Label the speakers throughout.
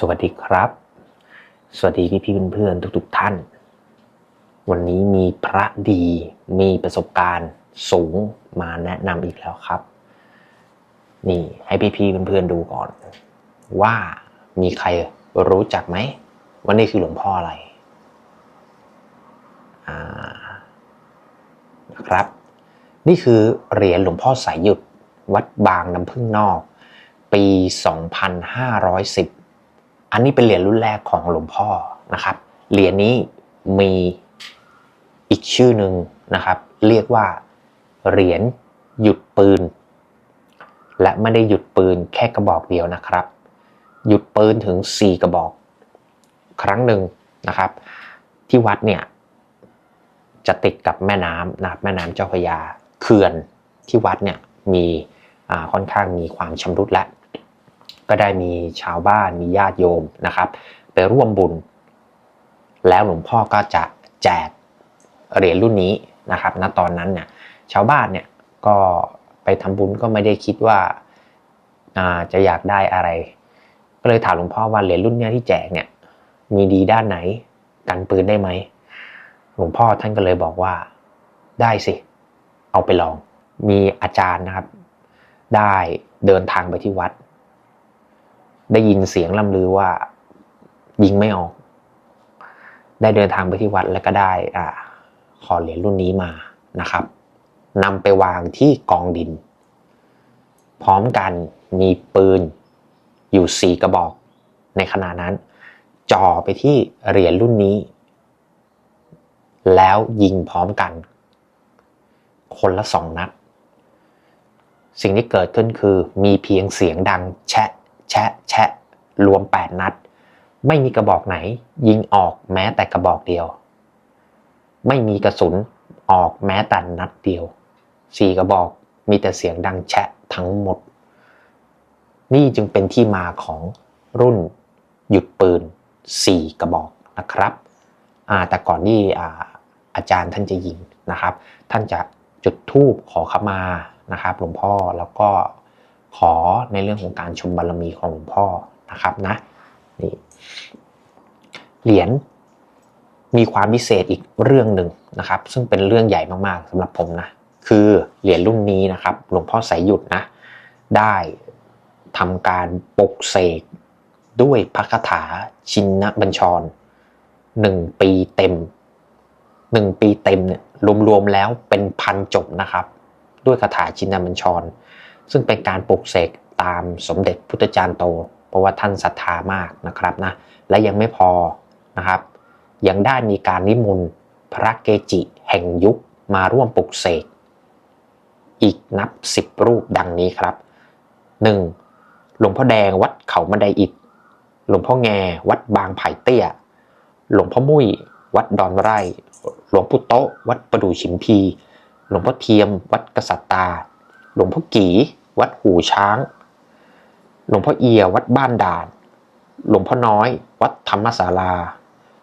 Speaker 1: สวัสดีครับ สวัสดีพี่พี่เพื่อนๆทุก ๆ ท่าน วันนี้มีพระดีมีประสบการณ์สูงมาแนะนำอีกแล้วครับ นี่ให้พี่พี่ๆเพื่อนๆดูก่อน ว่ามีใครรู้จักไหมว่านี่คือหลวงพ่ออะไรอ่านะครับ นี่คือเหรียญหลวงพ่อสายหยุดวัดบางน้ำพึ่งนอก ปี 2510 อันนี้เป็นเหรียญรุ่นแรกของหลวงพ่อนะครับ เหรียญนี้มีอีกชื่อหนึ่งนะครับ เรียกว่าเหรียญหยุดปืน และไม่ได้หยุดปืนแค่กระบอกเดียวนะครับ หยุดปืนถึง 4 กระบอก ครั้งหนึ่งนะครับ ที่วัดเนี่ยจะติดกับแม่น้ำนะครับแม่น้ำเจ้าพระยาเขื่อนที่วัดเนี่ยมีค่อนข้างมีความชำรุดและ ก็ได้มีชาวบ้านมีญาติโยมนะครับ ไปร่วมบุญ แล้วหลวงพ่อก็จะแจกเหรียญรุ่นนี้นะครับณตอนนั้นเนี่ยชาวบ้านเนี่ยก็ไปทำบุญก็ไม่ได้คิดว่าอ่าจะอยากได้อะไร ก็เลยถามหลวงพ่อว่าเหรียญรุ่นเนี้ยที่แจกเนี่ยมีดีด้านไหนกันปืนได้ไหมหลวงพ่อท่านก็เลยบอกว่าได้สิ เอาไปลอง มีอาจารย์นะครับ ได้เดินทางไปที่วัด ได้ยินเสียงล่ำลือว่ายิงไม่ออก ได้เดินทางไปที่วัดแล้วก็ได้อ่าขอเหรียญรุ่นนี้มานะครับนำไปวางที่กองดิน พร้อมกันมีปืนอยู่สี่กระบอกในขณะนั้น จ่อไปที่เหรียญรุ่นนี้ แล้วยิงพร้อมกัน คนละสองนัด สิ่งที่เกิดขึ้นคือมีเพียงเสียงดังแชะ แชะแชะรวม 8 นัด ไม่มีกระบอกไหน ยิงออกแม้แต่กระบอกเดียว ไม่มีกระสุนออกแม้แต่นัดเดียวสี่กระบอกมีแต่เสียงดังแชะทั้งหมด นี่จึงเป็นที่มาของรุ่นหยุดปืน 4 กระบอกนะครับแต่ก่อนที่อาอาจารย์ท่านจะยิงนะครับ ท่านจะจุดธูปขอขมานะครับหลวงพ่อแล้วก็ ขอในเรื่องของการชมบารมีของหลวงพ่อนะครับนะนี่เหรียญมีความพิเศษอีกเรื่องหนึ่งนะครับ ซึ่งเป็นเรื่องใหญ่มากๆสำหรับผมนะคือเหรียญรุ่นนี้นะครับหลวงพ่อสายหยุดนะได้ทำการปกเสกด้วยพระคาถาชินบัญชรหนึ่งปีเต็มหนึ่งปีเต็มเนี่ยรวมๆแล้วเป็นพันจบนะครับ ด้วยคาถาชินบัญชร ซึ่งเป็นการปลุกเสกตามสมเด็จพุทธจารย์โต เพราะว่าท่านศรัทธามากนะครับนะและยังไม่พอนะครับ ยังได้มีการนิมนต์พระเกจิแห่งยุคมาร่วมปลุกเสกอีกนับสิบรูปดังนี้ครับ 1. หลวงพ่อแดงวัดเขาบันไดอิฐหลวงพ่อแงวัดบางไผ่เตี้ย หลวงพ่อมุ้ยวัดดอนไร่ หลวงปู่โตวัดประดู่ฉิมพี หลวงพ่อเทียมวัดกษัตตา หลวงพ่อกีวัดหูช้าง หลวงพ่อเอียวัดบ้านด่าน หลวงพ่อน้อย วัดธรรมศาลา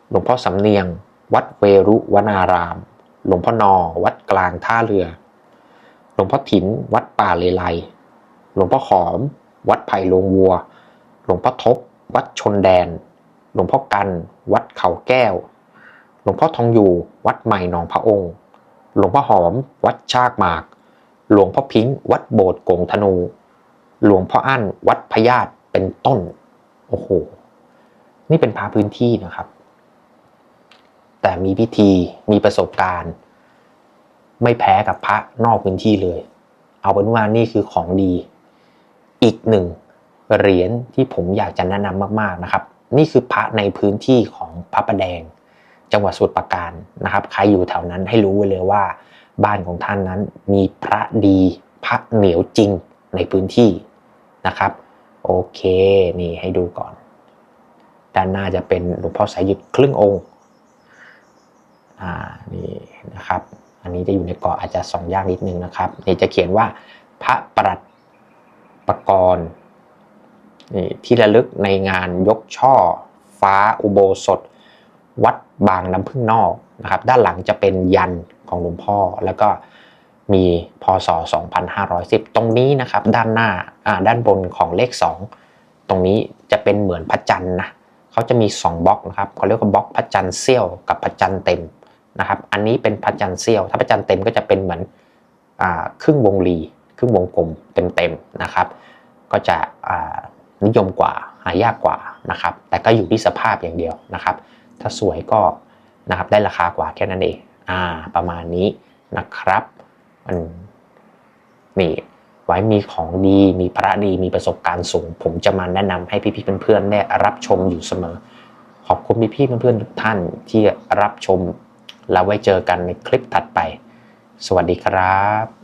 Speaker 1: หลวงพ่อสำเนียง วัดเวรุวนาราม หลวงพ่อนอ วัดกลางท่าเรือ หลวงพ่อถิน วัดป่าเลไล หลวงพ่อขอม วัดไผ่ลงวัว หลวงพ่อทบ วัดชนแดน หลวงพ่อกัน วัดเขาแก้ว หลวงพ่อทองอยู่ วัดใหม่หนองพระองค์ หลวงพ่อหอม วัดชากหมาก หลวงพ่อพิงค์วัดโบสถ์กงธนู หลวงพ่ออั้นวัดพญาตเป็นต้น โอ้โห นี่เป็นพาพื้นที่นะครับ แต่มีพิธีมีประสบการณ์ ไม่แพ้กับพระนอกพื้นที่เลย เอาเป็นว่านี่คือของดี อีกหนึ่งเหรียญที่ผมอยากจะแนะนำมากๆนะครับ นี่คือพระในพื้นที่ของพระประแดง จังหวัดสมุทรปราการนะครับ ใครอยู่แถวนั้นให้รู้ไว้เลยว่า บ้านของท่านนั้นมีพระดีพระเหนียวจริงในพื้นที่นะครับ โอเค นี่ให้ดูก่อน ด้านหน้าจะเป็นหลวงพ่อสายหยุดครึ่งองค์อ่านี่นะครับ อันนี้จะอยู่ในเกาะอาจจะส่องยากนิดนึงนะครับนี่จะเขียนว่าพระปรัดประกรณ์นี่ที่ระลึกในงานยกช่อ ฟ้าอุโบสถ วัดบางน้ำพึ่งนอก นะครับด้านหลังจะเป็นยันของหลวงพ่อแล้วก็มีพศ 2510 ตรงนี้นะครับด้านหน้าด้านบนของเลข 2 ตรงนี้จะเป็นเหมือนพระจันทร์นะเขาจะมี 2บล็อกนะครับเขาเรียกว่าบล็อกพระจันทร์เสี้ยวกับพระจันทร์เต็มนะครับ อันนี้เป็นพระจันทร์เสี้ยว ถ้าพระจันทร์เต็มก็จะเป็นเหมือนอครึ่งวงรีครึ่งวงกลมเต็มๆนะครับ ก็จะนิยมกว่าหายากกว่านะครับ แต่ก็อยู่ที่สภาพอย่างเดียวนะครับ ถ้าสวยก็ นะครับได้ราคากว่าแค่นั้นเองอ่าประมาณนี้นะครับมันนี่ไว้มีของดีมีพระดีมีประสบการณ์สูง ผมจะมาแนะนำให้พี่ๆเพื่อนๆได้รับชมอยู่เสมอ ขอบคุณพี่ๆเพื่อนๆทุกท่านที่รับชม แล้วไว้เจอกันในคลิปถัดไป สวัสดีครับ